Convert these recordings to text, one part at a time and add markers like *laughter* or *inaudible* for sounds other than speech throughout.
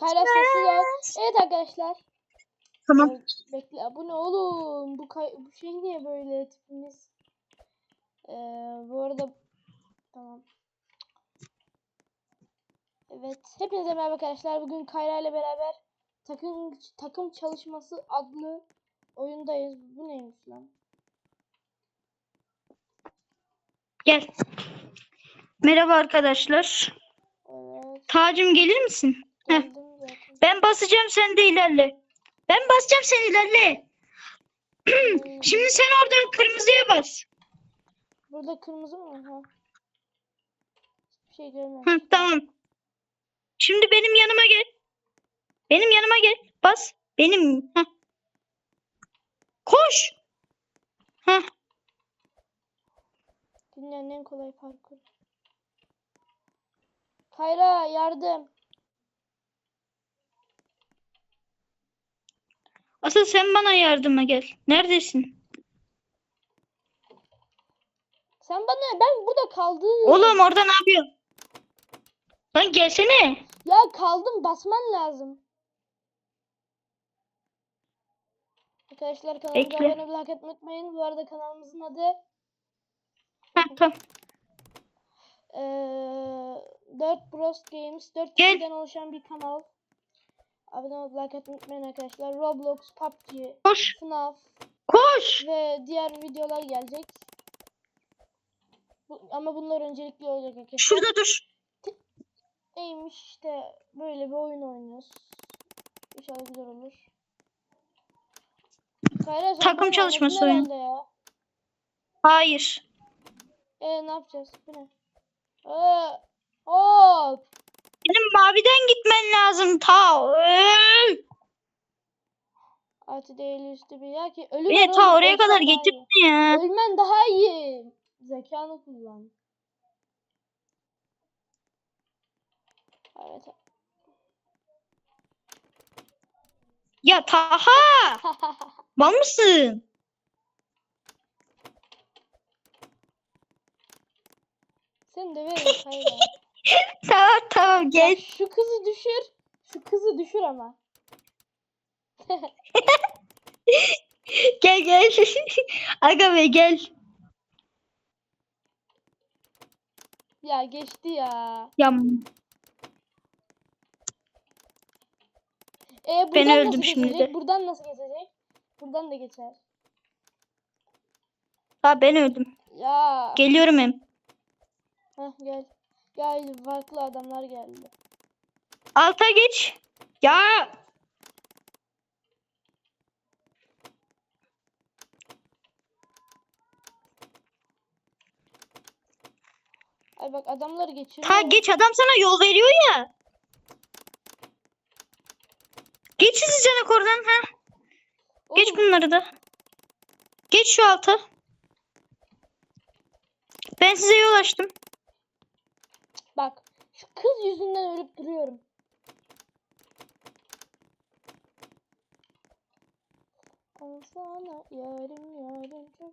Kayra sessiz ol. Evet arkadaşlar. Tamam. Ee, Bekle. Bu ne oğlum? Bu, kay- bu şey niye böyle tipimiz? Ee, bu arada tamam. Evet. Hepinize merhaba arkadaşlar. Bugün Kayra ile beraber takım takım çalışması adlı oyundayız. Bu neymiş lan? Gel. Merhaba arkadaşlar. Evet. Tacım gelir misin? Heh. Geldim zaten. Ben basacağım sen de ilerle. Ben basacağım sen ilerle. Hmm, *clears throat* Şimdi sen oradan kırmızıya bas. Burada kırmızı mı? Ha. Şey. Hı, tamam. Şimdi benim yanıma gel. Benim yanıma gel. Bas. Benim. Heh. Koş. Heh. Dünyanın en kolay parkur. Kayra yardım. Asıl sen bana yardıma gel. Neredesin? Sen bana ben burada kaldım. Oğlum orada ne yapıyorsun? Lan gelsene. Ya kaldım basman lazım. Arkadaşlar kanalımıza abone olmayı, unutmayın. Bu arada kanalımızın adı Heh, tamam. eee 4 Bros Games. 4 Gel. kişiden oluşan bir kanal. Abone olmayı, like etmeyi unutmayın arkadaşlar. Roblox, PUBG, Koş. FNAF Koş. ve diğer videolar gelecek. Bu, ama bunlar öncelikli olacak arkadaşlar. Şurada dur. Neymiş işte böyle bir oyun oynuyoruz. İnşallah güzel olur. Kayra, Takım bana çalışması oyun. Ya. Hayır. E ne yapacağız? Bu ne? Ee, hop. Benim maviden gitmen lazım ta. Artı değerli üstü bir ya ki ölü Beni ta oraya kadar getirdin ya. Ölmen daha iyi. Zekanı kullan. Evet. Ya Taha. *laughs* Mal mısın? Sen de verin Kayra. *laughs* *laughs* Tamam tamam gel. şu kızı düşür. Şu kızı düşür ama. *laughs* Gel gel. *laughs* Aga be gel. Ya geçti ya. Ya E buradan Ben nasıl öldüm şimdi geçecek? Buradan nasıl geçecek? Buradan da geçer. ha ben öldüm. Ya. Geliyorum hem. Heh, gel. Gel farklı adamlar geldi. Alta geç. Ya Ay bak adamları geçiriyor. ta geç adam sana yol veriyor ya. Geç hızlıca oradan ha. Geç Oğlum, bunları da. Geç şu alta. Ben size yol açtım. Bak şu kız yüzünden ölüp duruyorum.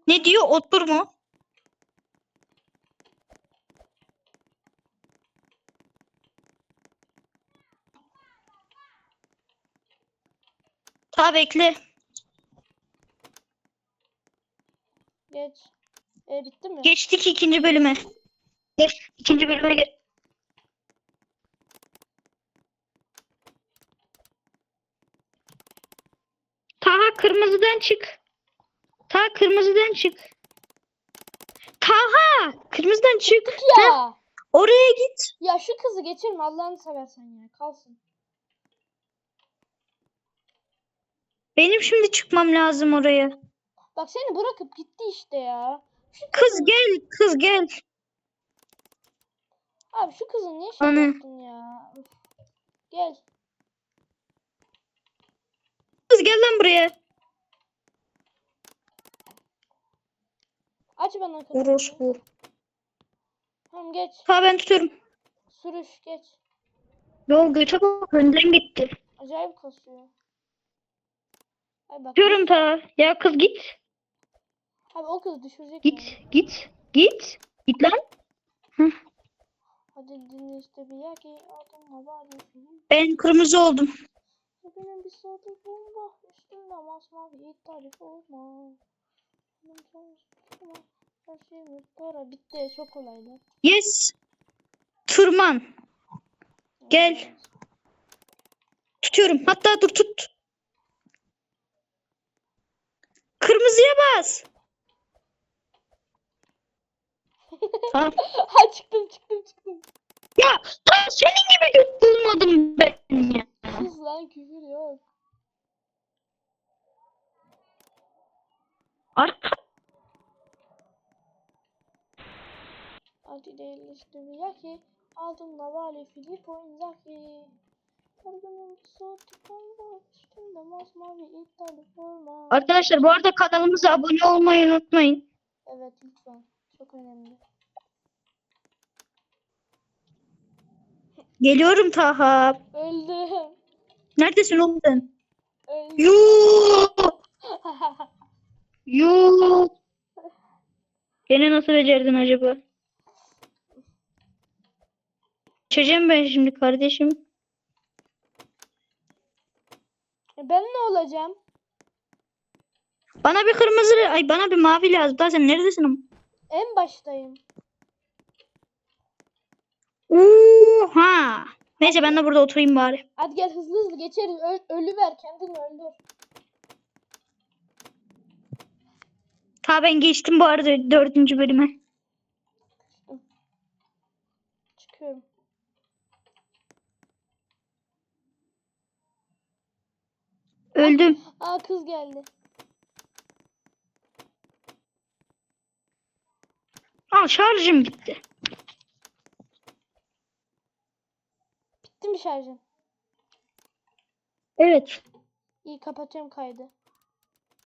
Ne diyor? Otur mu? Ta bekle. Geç. E bitti mi? Geçtik ikinci bölüme. Geç. ikinci bölüme geç. Taha kırmızıdan çık. Taha kırmızıdan çık. Taha kırmızıdan çık. Ya. oraya git. Ya şu kızı geçirme Allah'ını seversen ya. Kalsın. Benim şimdi çıkmam lazım oraya. Bak seni bırakıp gitti işte ya. Şu Kız gel, kız gel. Abi şu kızı niye şey Ana. yaptın ya? Gel. Kız gel lan buraya. Aç bana kapıyı. Orospu. Tamam geç. Ta ben tutuyorum. Sürüş geç. Yol göte bak önden gitti. Acayip kasıyor. Ay bak. Tutuyorum ta. Ya kız git. Abi o kız düşürecek Git, beni. git, git. Git lan. Hadi Hadi dinle işte bir yer ki adımla bağlıyorsun. Ben kırmızı oldum. Benim bir saati bomba üstünde masmavi iptal olma. Benim para bitti çok kolaydı. Yes. Tırman. Gel. Tutuyorum. Hatta dur tut. Kırmızıya bas. Tamam. *laughs* ha çıktım çıktım çıktım. Ya tam senin gibi bulmadım ben ya. Sus lan küfür yok. Bir yer ki adımla vali Filippo Inzaghi. Saati bomba üstünde masmavi iptal olma. Arkadaşlar bu arada kanalımıza abone olmayı unutmayın. Evet lütfen çok önemli. Geliyorum Taha. Öldüm. Neredesin oğlum sen? Öldüm. Yuuu. *laughs* Yuuu. Gene nasıl becerdin acaba? Geçeceğim ben şimdi kardeşim. E ben ne olacağım? Bana bir kırmızı, ay bana bir mavi lazım. Daha sen neredesin ama? En baştayım. Oha. Neyse ben de burada oturayım bari. Hadi gel hızlı hızlı geçeriz. Öl ölü ver kendini öldür. Ta ben geçtim bu arada dördüncü bölüme. Çıkıyorum. Öldüm. Aa kız geldi. Al şarjım bitti. Bitti mi şarjın? Evet. İyi kapatıyorum kaydı.